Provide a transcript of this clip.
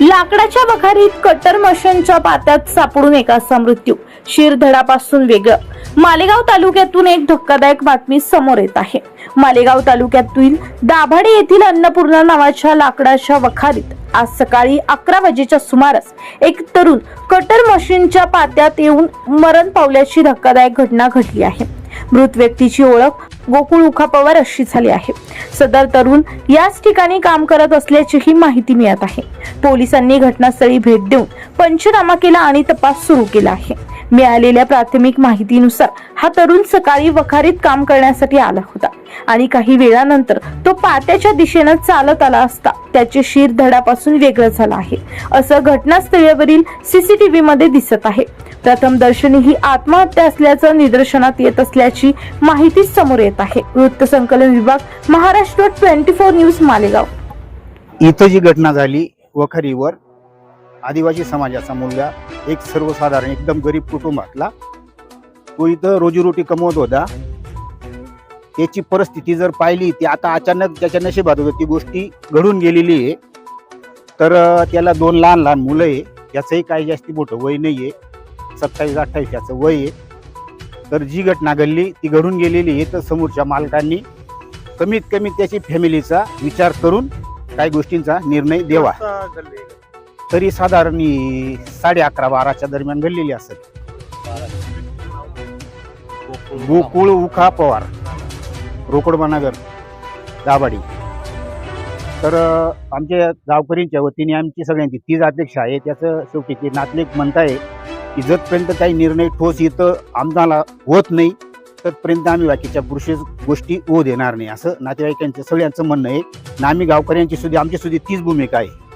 लाकडाच्या वखारीत कटर मशीनच्या पात्यात सापडून एकाचा मृत्यू. शिरधडापासून वेगळं. मालेगाव तालुक्यातून एक धक्कादायक बातमी समोर येत आहे. मालेगाव तालुक्यातील दाभाडे येथील अन्नपूर्णा नावाच्या लाकडाच्या वखारीत आज सकाळी अकरा वाजेच्या सुमारास एक तरुण कटर मशीनच्या पात्यात येऊन मरण पावल्याची धक्कादायक घटना घडली आहे. मृत व्यक्तीची ओळख गोकुळ उखा पवार अशी झाली आहे. सदर तरुण याच ठिकाणी काम करत असल्याचीही माहिती मिळत आहे. पोलिसांनी घटनास्थळी भेट देऊन पंचनामा केला आणि तपास सुरू केला आहे. मिळालेल्या प्राथमिक माहितीनुसार हा तरुण सकाळी वखारीत काम करण्यासाठी आला होता आणि काही वेळानंतर तो पात्याच्या दिशेनं चालत आला असता. त्याचे शिर धडापासून वेगळं झालं आहे. असं घटनास्थळावरील सीसीटीव्ही मध्ये दिसत आहे. प्रथम दर्शनी ही आत्महत्या असल्याचं निदर्शनात येत असल्याची माहिती समोर येत आहे. वृत्त संकलन विभाग Maharashtra twenty four news Malegaon. इथं जी घटना झाली वखारीवर आदिवासी समाजाचा मुलगा एक सर्वसाधारण एकदम गरीब कुटुंबातला तो इथं रोजीरोटी कमवत होता. त्याची परिस्थिती जर पाहिली ती आता अचानक त्याच्या नशिबात होतं ती गोष्टी घडून गेलेली आहे. तर अं, त्याला दोन लहान लहान मुलं आहे. याचंही काही जास्ती मोठं वय नाही आहे सत्तावीस अठ्ठावीस त्याचं वय आहे. तर जी घटना घडली ती घडून गेलेली आहे. तर समोरच्या मालकांनी कमीत कमी त्याची फॅमिलीचा विचार करून काही गोष्टींचा निर्णय देवा. तरी साधारण साडे अकरा बाराच्या दरम्यान घडलेली असेल. गोकुळ उखा पवार रोकडबानगर दाभाडी. तर आमच्या गावकरींच्या वतीने आमची सगळ्यांची तीच अपेक्षा आहे. त्याचं शेवटी ते नातलेक म्हणताय की जतपर्यंत काही निर्णय ठोस इथं आम्हाला होत नाही तत्पर्यंत आम्ही बाकीच्या पुरुष गोष्टी होऊ देणार नाही. असं नातेवाईकांचं सगळ्यांचं म्हणणं आहे. ना आम्ही गावकऱ्यांची सुद्धा आमची सुद्धा तीच भूमिका आहे.